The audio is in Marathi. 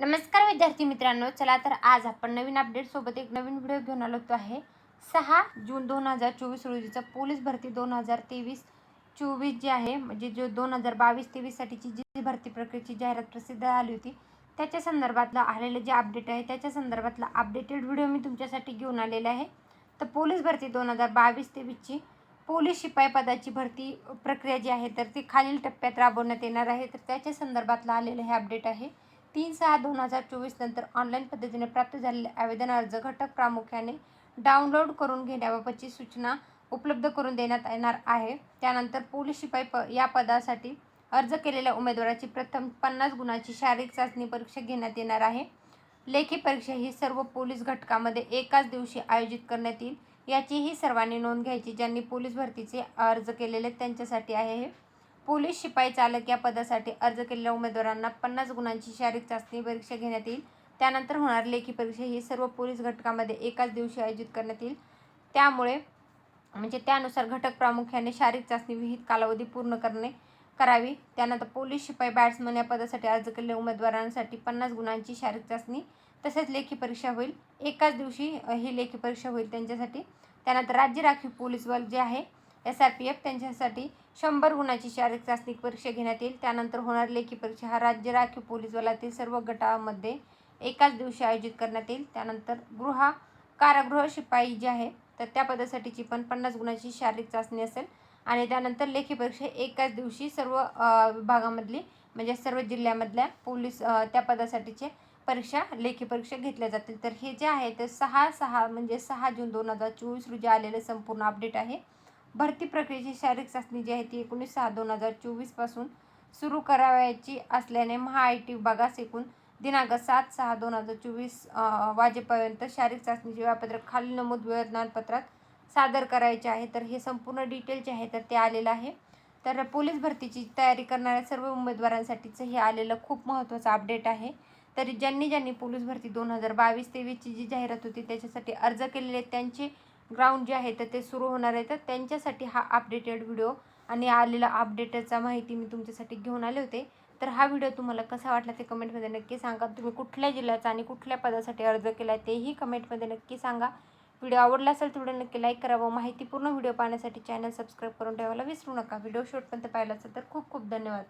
नमस्कार विद्यार्थी मित्रांनो चला तर आज आपण नवीन अपडेट सोबत एक नवीन व्हिडिओ घेऊन आलो तो आहे. सहा जून दोन हजार चोवीस रोजीचा पोलीस भरती दोन हजार तेवीस चोवीस जी आहे म्हणजे जो दोन हजार बावीस तेवीससाठीची जी भरती प्रक्रियेची जाहिरात प्रसिद्ध आली होती त्याच्या संदर्भातलं आलेलं जे अपडेट आहे त्याच्या संदर्भातला अपडेटेड व्हिडिओ मी तुमच्यासाठी घेऊन आलेला आहे. तर पोलीस भरती दोन हजार बावीस तेवीसची पोलीस शिपाई पदाची भरती प्रक्रिया जी आहे तर ती खालील टप्प्यात राबवण्यात येणार आहे. तर त्याच्या संदर्भातलं आलेलं हे अपडेट आहे. तीन सहा दोन हजार चोवीस नंतर ऑनलाईन पद्धतीने प्राप्त झालेले आवेदन अर्ज घटक प्रामुख्याने डाउनलोड करून घेण्याबाबतची सूचना उपलब्ध करून देण्यात येणार आहे. त्यानंतर पोलीस शिपाई प या पदासाठी अर्ज केलेल्या उमेदवाराची प्रथम पन्नास गुणाची शारीरिक चाचणी परीक्षा घेण्यात येणार आहे. लेखी परीक्षा ही सर्व पोलीस घटकामध्ये एकाच दिवशी आयोजित करण्यात येईल याचीही सर्वांनी नोंद घ्यायची ज्यांनी पोलीस भरतीचे अर्ज केलेले त्यांच्यासाठी आहे हे. पोलीस शिपाई चालक या पदासाठी अर्ज केलेल्या उमेदवारांना पन्नास गुणांची शारीरिक चाचणी परीक्षा घेण्यात येईल. त्यानंतर होणार लेखी परीक्षा ही सर्व पोलीस घटकामध्ये एकाच दिवशी आयोजित करण्यात येईल. त्यामुळे म्हणजे त्यानुसार घटक प्रामुख्याने शारीरिक चाचणी विहित कालावधी पूर्ण करणे करावी. त्यानंतर पोलीस शिपाई बॅट्समन या पदासाठी अर्ज केलेल्या उमेदवारांसाठी पन्नास गुणांची शारीरिक चाचणी तसेच लेखी परीक्षा होईल. एकाच दिवशी ही लेखी परीक्षा होईल त्यांच्यासाठी. त्यानंतर राज्य राखीव पोलीस बल जे आहे एस आर पी एफ त्यांच्यासाठी शंभर गुणाची शारीरिक चाचणी परीक्षा घेण्यात येईल. त्यानंतर होणार लेखी परीक्षा. हा राज्य राखीव पोलीस बलातील सर्व गटामध्ये एकाच दिवशी आयोजित करण्यात येईल. त्यानंतर गृह कारागृह शिपाई जे आहे तर त्या पदासाठीची पण पन्नास गुणाची शारीरिक चाचणी असेल. आणि त्यानंतर लेखी परीक्षा एकाच दिवशी सर्व विभागामधली म्हणजे सर्व जिल्ह्यामधल्या पोलीस त्या पदासाठीचे परीक्षा लेखी परीक्षा घेतल्या जातील. तर हे जे आहे ते सहा सहा म्हणजे सहा जून दोन हजार चोवीस रोजी आलेलं संपूर्ण अपडेट आहे. भरती प्रक्रियेची शारीरिक चाचणी जी आहे ती एकोणीस सहा दोन हजार चोवीसपासून सुरू करावयाची असल्याने महा आय टी विभागास एकूण दिनांक सात सहा दोन हजार चोवीस वाजेपर्यंत शारीरिक चाचणीचे वेळापत्रक खालील नमूद वेळापत्रकात सादर करायचे आहे. तर हे संपूर्ण डिटेल जे आहे तर ते आलेलं आहे. तर पोलीस भरतीची तयारी करणाऱ्या सर्व उमेदवारांसाठीचं हे आलेलं खूप महत्त्वाचं अपडेट आहे. तरी ज्यांनी ज्यांनी पोलीस भरती दोन हजार बावीस तेवीसची जी जाहिरात होती त्याच्यासाठी अर्ज केलेले त्यांचे ग्राउंड जे आहे तर ते सुरू होणार आहे. तर त्यांच्यासाठी हा अपडेटेड व्हिडिओ आणि आलेला अपडेटचा माहिती मी तुमच्यासाठी घेऊन आले होते. तर हा व्हिडिओ तुम्हाला कसा वाटला ते कमेंटमध्ये नक्की सांगा. तुम्ही कुठल्या जिल्ह्याचा आणि कुठल्या पदासाठी अर्ज केला आहे तेही कमेंटमध्ये नक्की सांगा. व्हिडिओ आवडला असेल तर व्हिडिओ नक्की लाईक करा व माहितीपूर्ण व्हिडिओ पाहण्यासाठी चॅनल सबस्क्राईब करून ठेवायला विसरू नका. व्हिडिओ शेवटपर्यंत पाहिला असेल तर खूप खूप धन्यवाद.